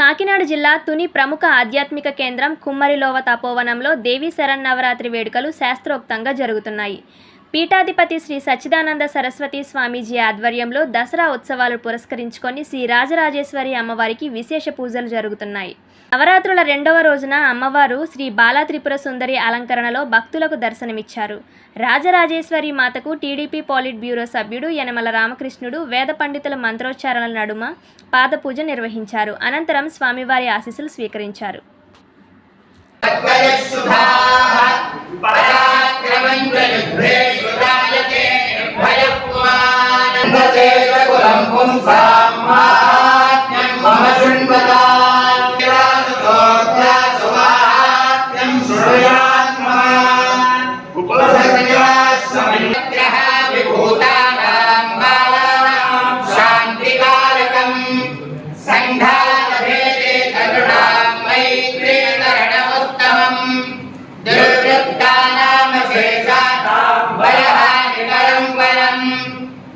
కాకినాడ జిల్లా తుని ప్రముఖ ఆధ్యాత్మిక కేంద్రం కుమ్మరిలోవ తపోవనంలో దేవీ శరన్నవరాత్రి వేడుకలు శాస్త్రోక్తంగా జరుగుతున్నాయి. పీఠాధిపతి శ్రీ సచ్చిదానంద సరస్వతి స్వామీజీ ఆధ్వర్యంలో దసరా ఉత్సవాలు పురస్కరించుకొని శ్రీ రాజరాజేశ్వరి అమ్మవారికి విశేష పూజలు జరుగుతున్నాయి. నవరాత్రుల రెండవ రోజున అమ్మవారు శ్రీ బాలా త్రిపుర సుందరి అలంకరణలో భక్తులకు దర్శనమిచ్చారు. రాజరాజేశ్వరి మాతకు టీడీపీ పాలిట్ బ్యూరో సభ్యుడు యనమల రామకృష్ణుడు వేద పండితుల మంత్రోచ్చారణల నడుమ పాదపూజ నిర్వహించారు. అనంతరం స్వామివారి ఆశీస్సులు స్వీకరించారు. Amen.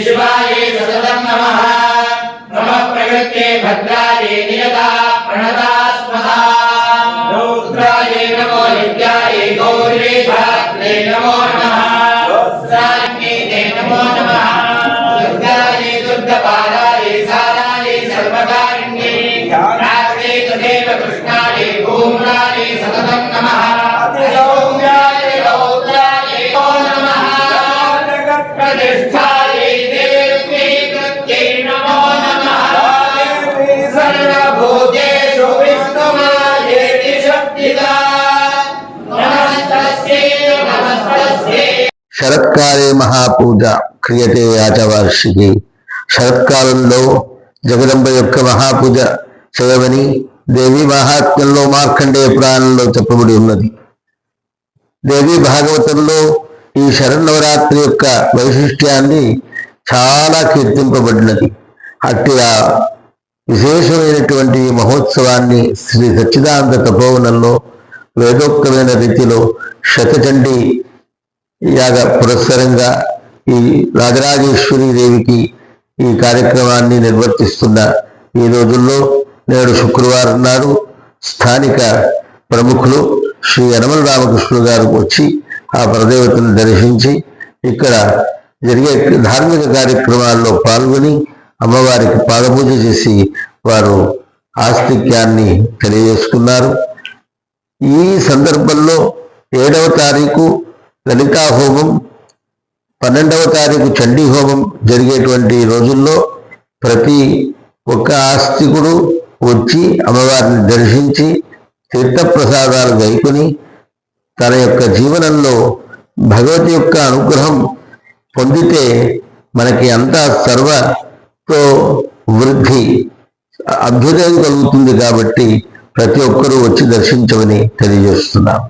शिवायै सततं नमः नमः प्रकृत्यै भद्रायै नियता प्रणतास्मदा रौद्रायै नमो नित्यायै गौर्यै धात्रे नमो नमः साङ्गीते नमो नमः दुर्गायै दुर्गपालायै सारायै सर्वकारिण्यै रात्रे तदेव कृष्णायै धूम्रायै सततं नमः శరత్కాలే మహాపూజ క్రియతే ఆచవార్షికి శరత్కాలంలో జగదంబ యొక్క మహాపూజ చేయమని దేవి మహాత్మ్యంలో మార్కండేయ పురాణంలో చెప్పబడి ఉన్నది. దేవి భాగవతంలో ఈ శరన్నవరాత్రి యొక్క వైశిష్ట్యాన్ని చాలా కీర్తింపబడినది. అట్టి ఆ విశేషమైనటువంటి మహోత్సవాన్ని శ్రీ సచ్చిదానంద తపోవనంలో వేదోక్తమైన రీతిలో శతచండీ యాగ పురస్కరంగా ఈ రాజరాజేశ్వరి దేవికి ఈ కార్యక్రమాన్ని నిర్వర్తిస్తున్న ఈ రోజుల్లో నేడు శుక్రవారం నాడు స్థానిక ప్రముఖులు శ్రీ యనమల రామకృష్ణుడు గారు వచ్చి ఆ పరదేవతను దర్శించి ఇక్కడ జరిగే ధార్మిక కార్యక్రమాల్లో పాల్గొని అమ్మవారికి పాదపూజ చేసి వారు ఆస్తిక్యాన్ని తెలియజేసుకున్నారు. ఈ సందర్భంలో ఏడవ తారీఖు లలితా హోమం పన్నెండవ తారీఖు చండీ హోమం జరిగేటువంటి రోజుల్లో ప్రతి ఒక్క ఆస్తికుడు వచ్చి అమ్మవారిని దర్శించి తీర్థప్రసాదాలు గైకొని తన యొక్క జీవనంలో భగవతి యొక్క అనుగ్రహం పొందితే మనకి అంతా సర్వతో వృద్ధి అభ్యుదయం కలుగుతుంది కాబట్టి ప్రతి ఒక్కరూ వచ్చి దర్శించమని తెలియజేస్తున్నాం.